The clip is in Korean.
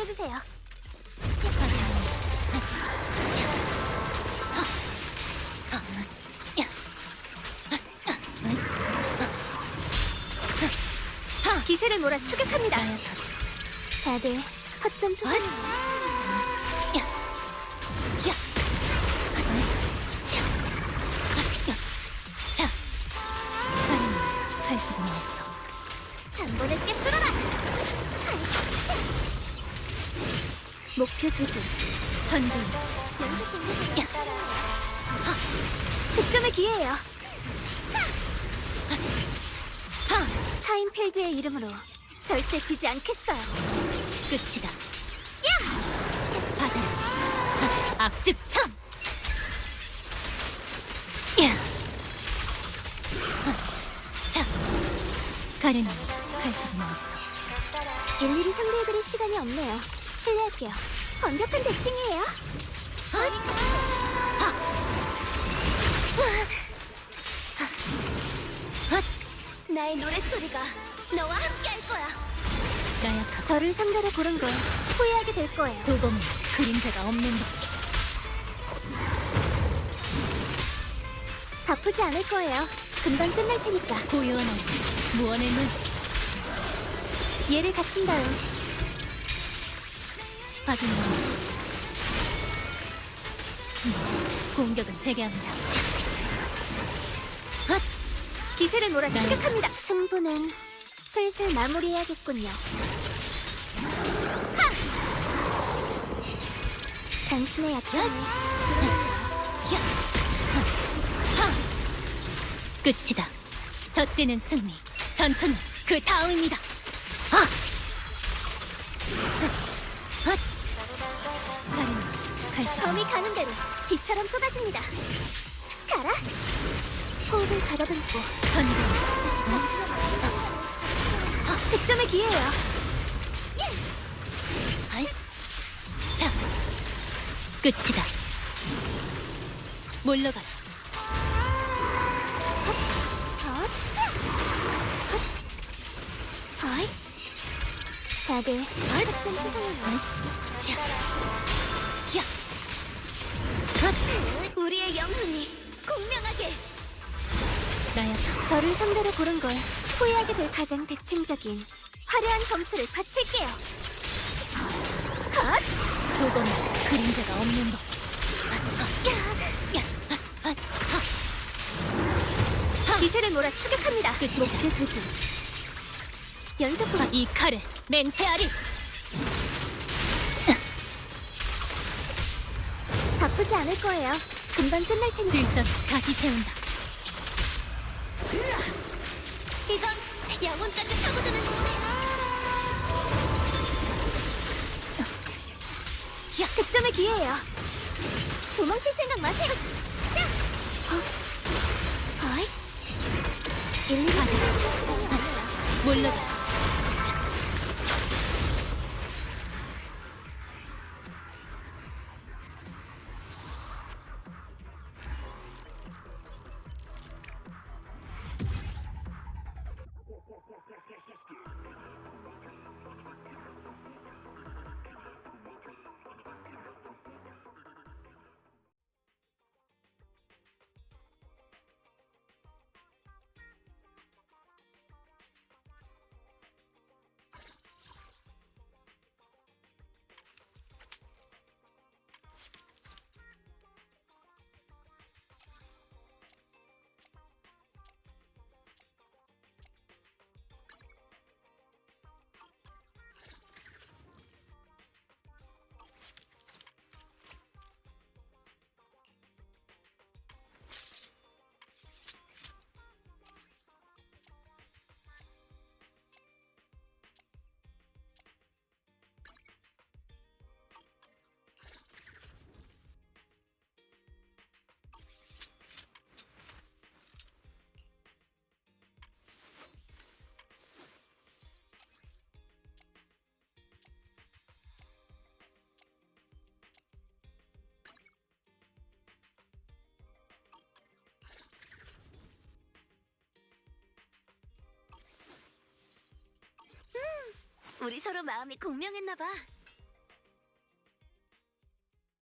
맡겨주세요. 기세를 몰아 추격합니다. 다들 투자. 칼집은 있어. 단번에 꿰뚫어 목표 조준. 전진. 득점의 기회예요. 타임필드의 이름으로 절대 지지 않겠어요. 끝이다. 받아라. 악즙참. 야. 자. 가르는 칼집은 있어. 일일이 상대해드릴 시간이 없네요. 실례할게요. 완벽한 대칭이에요. 나의 노랫소리가 너와 함께할 거야. 나약하고 저를 상대로 고른 걸 후회하게 될 거예요. 도검은 그림자가 없는 법. 바쁘지 않을 거예요. 금방 끝날 테니까. 고요한 무언의 눈. 얘를 갖춘 다음 받은 놈. 음, 공격은 재개합니다. 자. 기세를 몰아 네. 추격합니다. 승부는 슬슬 마무리해야겠군요. 하! 당신의 약점을 끝이다. 첫째는 승리, 전투는 그 다음입니다. 아! 범이 가는 대로 비처럼 쏟아집니다. 가라. 호흡을 가다듬고 전진. 득점의 기회예요. 아이. 자. 끝이다. 헛. 어이. 다들 득점 투성을 자. 저를 상대로 고른 걸 후회하게 될 가장 대칭적인 화려한 점수를 바칠게요. 헛! 도검은 그림자가 없는 법. 기세를 몰아 추격합니다. 끝이다. 목표 조준. 연속 공격. 이 칼을 맹세하리. 바쁘지 않을 거예요. 금방 끝날 테니. 질서 다시 세운다. 이건 영혼까지 타고드는 야, 득점의 기회예요. 도망칠 생각 마세요. 야! 어? 어이? 없네요. 물러가 우리 서로 마음이 공명했나 봐.